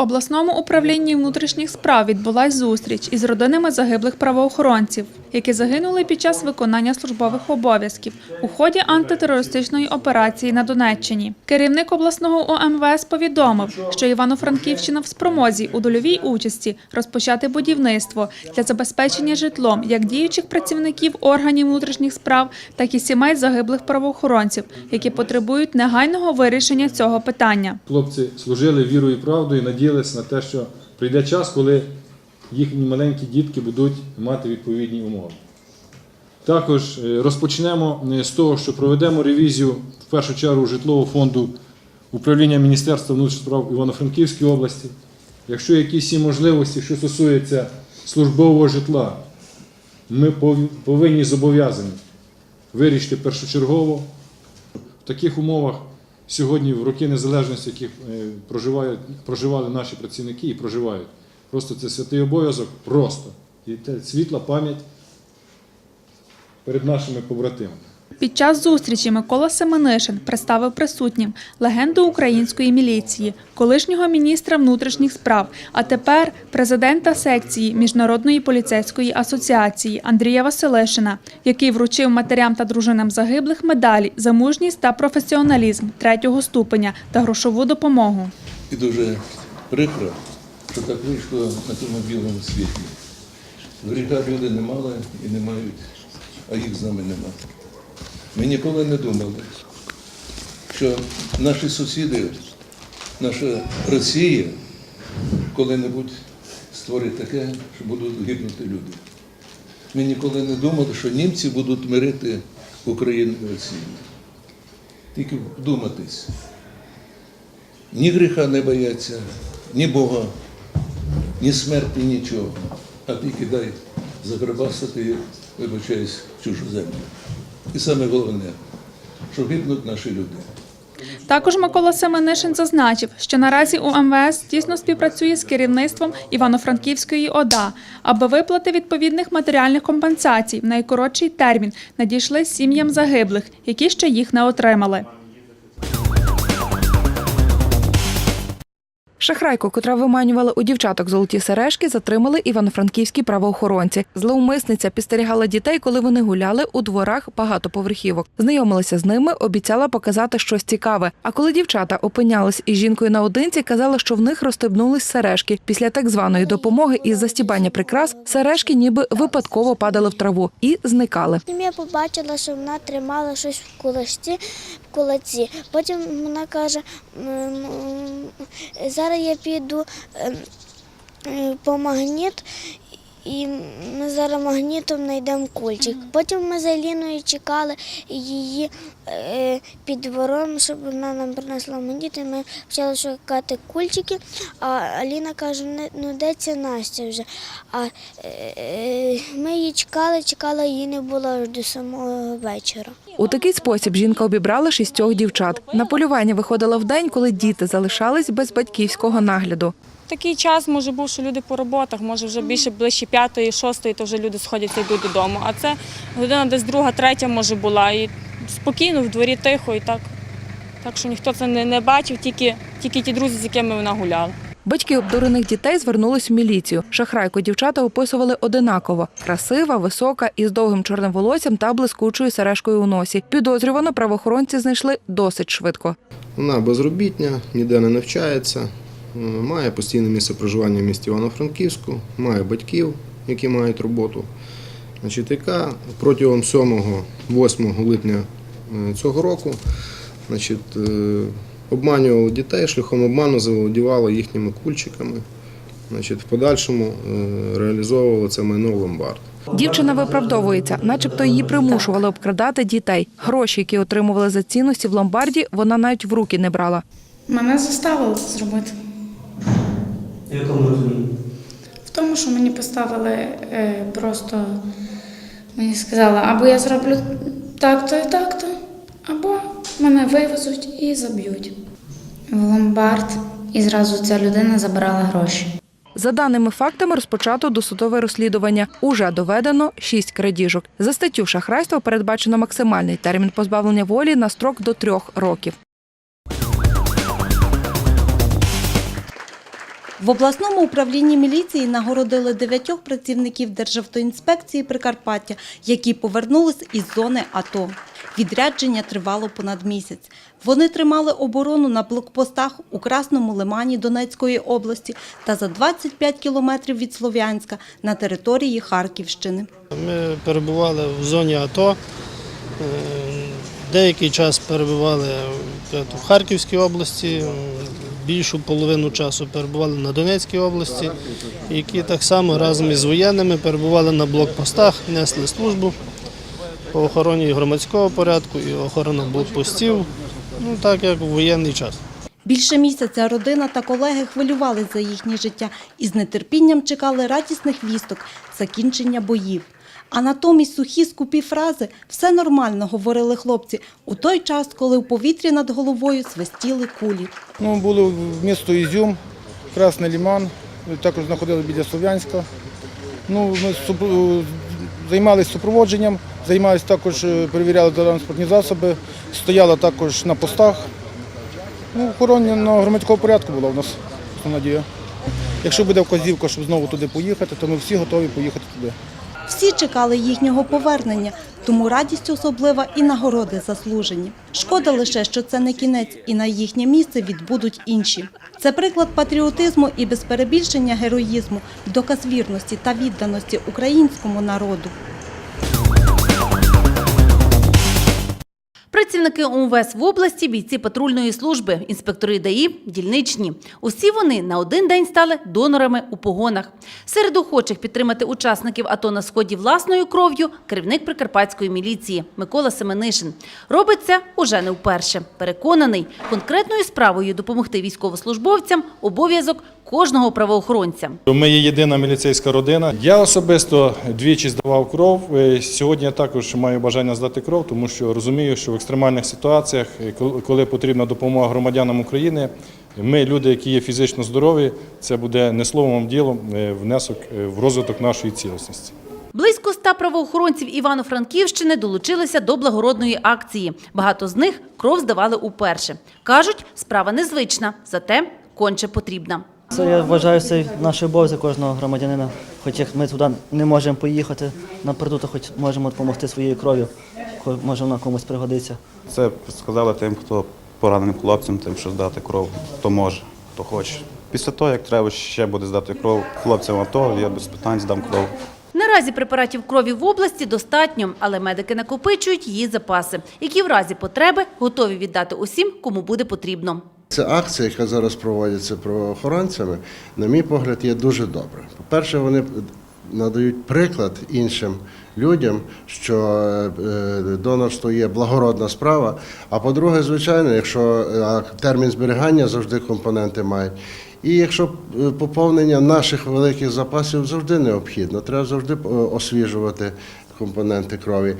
обласному управлінні внутрішніх справ відбулась зустріч із родинами загиблих правоохоронців, які загинули під час виконання службових обов'язків у ході антитерористичної операції на Донеччині. Керівник обласного ОМВС повідомив, що Івано-Франківщина в спромозі у дольовій участі розпочати будівництво для забезпечення житлом як діючих працівників органів внутрішніх справ, так і сімей загиблих правоохоронців, які потребують негайного вирішення цього питання. Хлопці служили вірою і правдою, надіялися на те, що прийде час, коли їхні маленькі дітки будуть мати відповідні умови. Також е, розпочнемо е, з того, що проведемо ревізію в першу чергу житлового фонду управління Міністерства внутрішніх справ Івано-Франківської області. Якщо якісь є можливості, що стосується службового житла, ми повинні зобов'язані вирішити першочергово в таких умовах сьогодні, в роки незалежності, яких е, проживали наші працівники і проживають. Просто це святий обов'язок, просто. І це світла пам'ять перед нашими побратимами. Під час зустрічі Микола Семенишин представив присутнім легенду української міліції, колишнього міністра внутрішніх справ, а тепер президента секції Міжнародної поліцейської асоціації Андрія Василишина, який вручив матерям та дружинам загиблих медалі за мужність та професіоналізм третього ступеня та грошову допомогу. І дуже прикро, що так вийшло на тому білому світі. Гріха люди не мали і не мають, а їх з нами нема. Ми ніколи не думали, що наші сусіди, наша Росія коли-небудь створить таке, що будуть гибнути люди. Ми ніколи не думали, що німці будуть мирити Україну і Росію. Тільки вдуматись. Ні гріха не бояться, ні Бога, ні смерті, нічого. А тільки дай заграбасити, вибачаюсь, чужу землю. І саме головне, що гибнуть наші люди. Також Микола Семенишин зазначив, що наразі УМВС тісно співпрацює з керівництвом Івано-Франківської ОДА, аби виплати відповідних матеріальних компенсацій в найкоротший термін надійшли сім'ям загиблих, які ще їх не отримали. Шахрайку, котра виманювала у дівчаток золоті сережки, затримали івано-франківські правоохоронці. Зловмисниця підстерігала дітей, коли вони гуляли у дворах багатоповерхівок. Знайомилася з ними, обіцяла показати щось цікаве. А коли дівчата опинялись із жінкою наодинці, казала, що в них розстебнулись сережки. Після так званої допомоги із застібання прикрас сережки ніби випадково падали в траву і зникали. Я побачила, що вона тримала щось в кулачці, в кулаці. Потім вона каже, «М, м, зараз я піду ем, е, по магніт, і ми зараз магнітом знайдемо кульчик. Потім ми з Аліною чекали її е, під двором, щоб вона нам принесла магніт, і ми почали шукати кульчики. А Аліна каже, «Не- ну де ця Настя вже? А е, ми її чекали, чекали, її не було аж до самого вечора. У такий спосіб жінка обібрала шістьох дівчат. На полювання виходила в день, коли діти залишались без батьківського нагляду. Такий час може був, що люди по роботах, може вже більше ближче п'ятої, шостої, то вже люди сходяться і йдуть додому. А це година десь друга, третя може була. І спокійно в дворі тихо і так. Так що ніхто це не, не бачив, тільки, тільки ті друзі, з якими вона гуляла. Батьки обдурених дітей звернулись в міліцію. Шахрайку дівчата описували одинаково: красива, висока, із довгим чорним волоссям та блискучою сережкою у носі. Підозрювану правоохоронці знайшли досить швидко. Вона безробітня, ніде не навчається, має постійне місце проживання в місті Івано-Франківську, має батьків, які мають роботу. Значить, яка протягом 7-8 липня е, цього року значить, е, обманювала дітей, шляхом обману заволодівала їхніми кульчиками. Значить, в подальшому е, реалізовувала це майно в ломбард. Дівчина виправдовується, начебто її примушували обкрадати дітей. Гроші, які отримували за цінності в ломбарді, вона навіть в руки не брала. Мене заставили це зробити. В якому розумінні? В тому, що мені поставили е, просто, мені сказали, або я зроблю так-то і так-то, або мене вивезуть і заб'ють. В ломбард, і зразу ця людина забирала гроші. За даними фактами, розпочато досудове розслідування. Уже доведено шість крадіжок. За статтю шахрайства передбачено максимальний термін позбавлення волі на строк до трьох років. В обласному управлінні міліції нагородили дев'ятьох працівників Державтоінспекції Прикарпаття, які повернулись із зони АТО. Відрядження тривало понад місяць. Вони тримали оборону на блокпостах у Красному Лимані Донецької області та за 25 кілометрів від Слов'янська на території Харківщини. Ми перебували в зоні АТО. Е, Деякий час перебували в Харківській області, більшу половину часу перебували на Донецькій області, які так само разом із воєнними перебували на блокпостах, несли службу по охороні громадського порядку і охорони блокпостів, ну так як у воєнний час. Більше місяця родина та колеги хвилювали за їхнє життя і з нетерпінням чекали радісних вісток закінчення боїв. А натомість сухі скупі фрази «все нормально», говорили хлопці у той час, коли в повітрі над головою свистіли кулі. Ну, були в місто Ізюм, Красний Ліман, також знаходилися біля Слов'янська. Ну, ми займалися супроводженням, займалися також, е, перевіряли транспортні засоби, стояли також на постах. Ну, охорона на громадського порядку була у нас основна дія. Якщо буде вказівка, щоб знову туди поїхати, то ми всі готові поїхати туди. Всі чекали їхнього повернення, тому радість особлива і нагороди заслужені. Шкода лише, що це не кінець, і на їхнє місце відбудуть інші. Це приклад патріотизму і без перебільшення героїзму, доказ вірності та відданості українському народу. Працівники УМВС в області, бійці патрульної служби, інспектори ДАІ, дільничні. Усі вони на один день стали донорами у погонах. Серед охочих підтримати учасників АТО на сході власною кров'ю керівник прикарпатської міліції Микола Семенишин. Робить це уже не вперше. Переконаний, конкретною справою допомогти військовослужбовцям обов'язок кожного правоохоронця. Ми є єдина міліцейська родина. Я особисто двічі здавав кров. Е, Сьогодні я також маю бажання здати кров, тому що розумію, що в екстремальних ситуаціях, е, коли- потрібна допомога громадянам України, ми, люди, які є фізично здорові, це буде не словом, а ділом е, внесок в розвиток нашої цілісності. Близько ста правоохоронців Івано-Франківщини долучилися до благородної акції. Багато з них кров здавали уперше. Кажуть, справа незвична, зате конче потрібна. Це я вважаю це наш обов'язок кожного громадянина. Хоч як ми туди не можемо поїхати напереду, то хоч можемо допомогти своєю кров'ю, може вона комусь пригодиться. Це сказали тим, хто пораненим хлопцям, тим, що здати кров, хто може, хто хоче. Після того, як треба ще буде здати кров хлопцям АТО, я без питань здам кров. Наразі препаратів крові в області достатньо, але медики накопичують її запаси, які в разі потреби готові віддати усім, кому буде потрібно. Ця акція, яка зараз проводиться правоохоронцями, на мій погляд, є дуже добра. По-перше, вони надають приклад іншим людям, що е, донорство є благородна справа. А по-друге, звичайно, якщо е, термін зберігання завжди компоненти мають. І якщо е, поповнення наших великих запасів завжди необхідно, треба завжди е, освіжувати компоненти крові.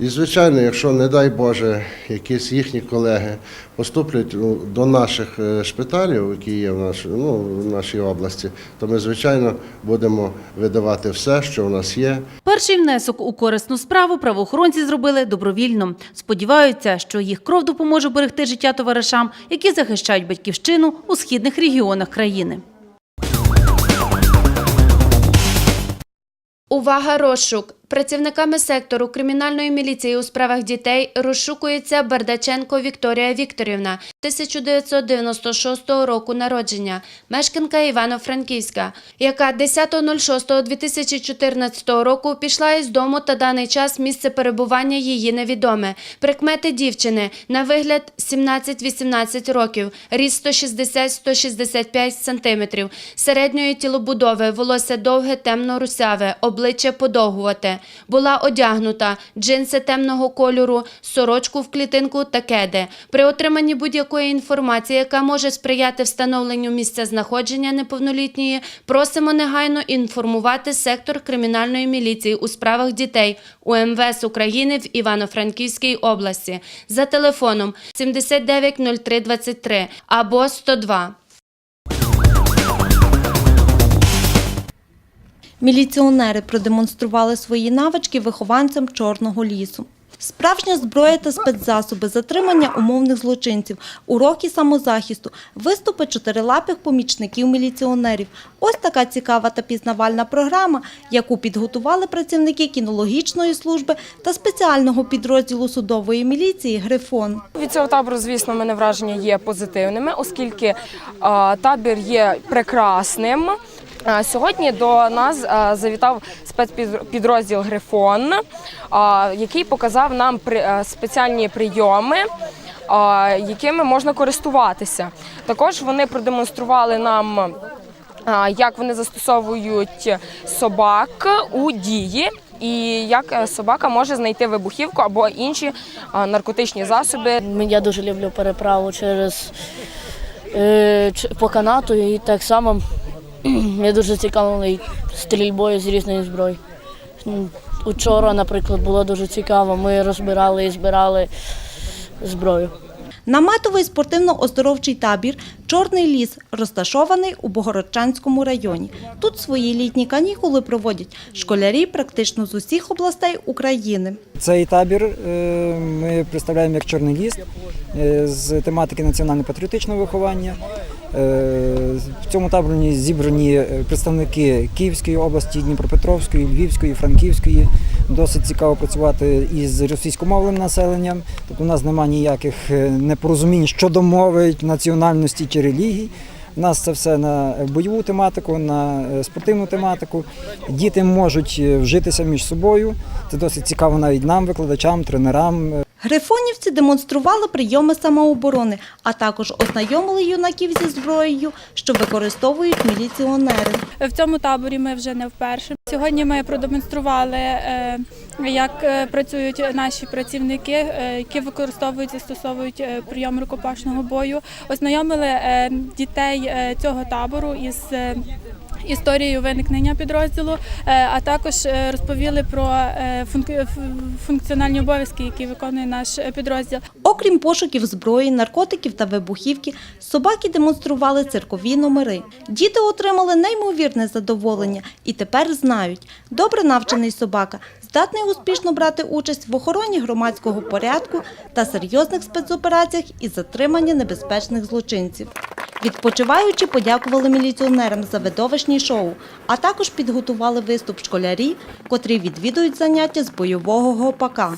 І, звичайно, якщо, не дай Боже, якісь їхні колеги поступлять ну, до наших е, шпиталів, які є в, наш, ну, в нашій області, то ми, звичайно, будемо видавати все, що в нас є. Перший внесок у корисну справу правоохоронці зробили добровільно. Сподіваються, що їх кров допоможе берегти життя товаришам, які захищають батьківщину у східних регіонах країни. Увага, розшук! Працівниками сектору кримінальної міліції у справах дітей розшукується Бардаченко Вікторія Вікторівна, 1996 року народження, мешканка Івано-Франківська, яка 10.06.2014 року пішла із дому та даний час місце перебування її невідоме. Прикмети дівчини на вигляд 17-18 років, ріст 160-165 сантиметрів, середньої тілобудови, волосся довге, темно-русяве, обличчя подовгувате. Була одягнута джинси темного кольору, сорочку в клітинку та кеди. При отриманні будь-якої інформації, яка може сприяти встановленню місця знаходження неповнолітньої, просимо негайно інформувати сектор кримінальної міліції у справах дітей УМВС України в Івано-Франківській області за телефоном 790323 або 102. Міліціонери продемонстрували свої навички вихованцям Чорного лісу. Справжня зброя та спецзасоби, затримання умовних злочинців, уроки самозахисту, виступи чотирилапих помічників міліціонерів. Ось така цікава та пізнавальна програма, яку підготували працівники кінологічної служби та спеціального підрозділу судової міліції «Грифон». Від цього табору, звісно, мене враження є позитивними, оскільки табір є прекрасним. Сьогодні до нас завітав спецпідрозділ Грифон, який показав нам спеціальні прийоми. Якими можна користуватися. Також вони продемонстрували нам, як вони застосовують собак у дії, і як е, собака може знайти вибухівку або інші наркотичні засоби. Я дуже люблю переправу через е, по канату і так само я дуже цікавий стрільбою з різної зброї. Учора, наприклад, було дуже цікаво. Ми розбирали і збирали зброю. Наметовий спортивно-оздоровчий табір Чорний ліс розташований у Богородчанському районі. Тут свої літні канікули проводять школярі практично з усіх областей України. Цей табір е, ми представляємо як Чорний ліс е, з тематики національно-патріотичного виховання. Е, В цьому таборі зібрані е, представники Київської області, Дніпропетровської, Львівської, Франківської. Досить цікаво працювати із російськомовним населенням. Тобто у нас немає ніяких е, непорозумінь щодо мови, національності чи релігій. У нас це все на бойову тематику, на спортивну тематику. Діти можуть вжитися між собою. Це досить цікаво навіть нам, викладачам, тренерам. Грифонівці демонстрували прийоми самооборони, а також ознайомили юнаків зі зброєю, що використовують міліціонери. В цьому таборі ми вже не вперше. Сьогодні ми продемонстрували, е, як е, працюють наші працівники, е, які використовують застосовують прийом рукопашного бою. Ознайомили дітей цього табору із. Історією виникнення підрозділу, е, а також е, розповіли про е, функціональні обов'язки, які виконує наш підрозділ. Окрім пошуків зброї, наркотиків та вибухівки, собаки демонстрували циркові номери. Діти отримали неймовірне задоволення і тепер знають, добре навчений собака здатний успішно брати участь в охороні громадського порядку та серйозних спецопераціях із затримання небезпечних злочинців. Відпочиваючи, подякували міліціонерам за видовищні шоу, а також підготували виступ школярі, котрі відвідують заняття з бойового гопака.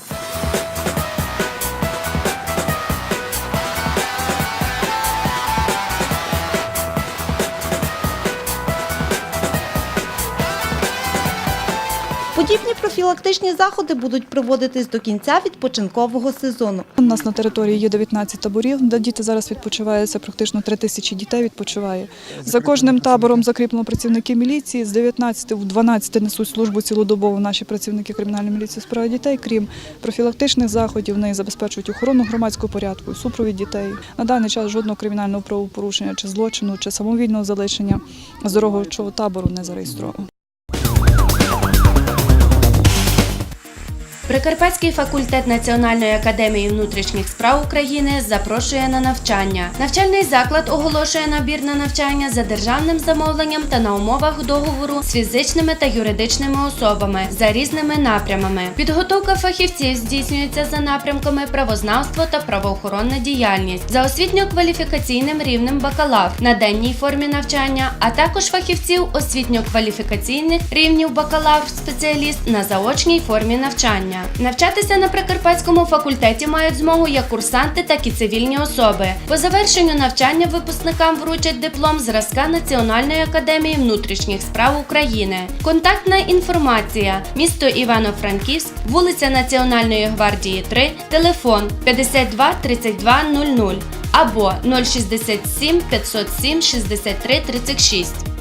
Подібні профілактичні заходи будуть проводитись до кінця відпочинкового сезону. У нас на території є 19 таборів, де діти зараз відпочивають. Це практично 3 тисячі дітей відпочиває. За кожним табором закріплено працівники міліції. З 19 в 12 несуть службу цілодобово наші працівники кримінальної міліції у справі дітей. Крім профілактичних заходів, вони забезпечують охорону громадського порядку, супровід дітей. На даний час жодного кримінального правопорушення чи злочину, чи самовільного залишення здорового табору не зареєстровано. Прикарпатський факультет Національної академії внутрішніх справ України запрошує на навчання. Навчальний заклад оголошує набір на навчання за державним замовленням та на умовах договору з фізичними та юридичними особами за різними напрямами. Підготовка фахівців здійснюється за напрямками правознавство та правоохоронна діяльність за освітньо-кваліфікаційним рівнем бакалавр на денній формі навчання, а також фахівців освітньо-кваліфікаційних рівнів бакалавр спеціаліст на заочній формі навчання. Навчатися на Прикарпатському факультеті мають змогу як курсанти, так і цивільні особи. По завершенню навчання випускникам вручать диплом зразка Національної академії внутрішніх справ України. Контактна інформація: місто Івано-Франківськ, вулиця Національної гвардії 3, телефон 52 32 00 або 067 507 63 36.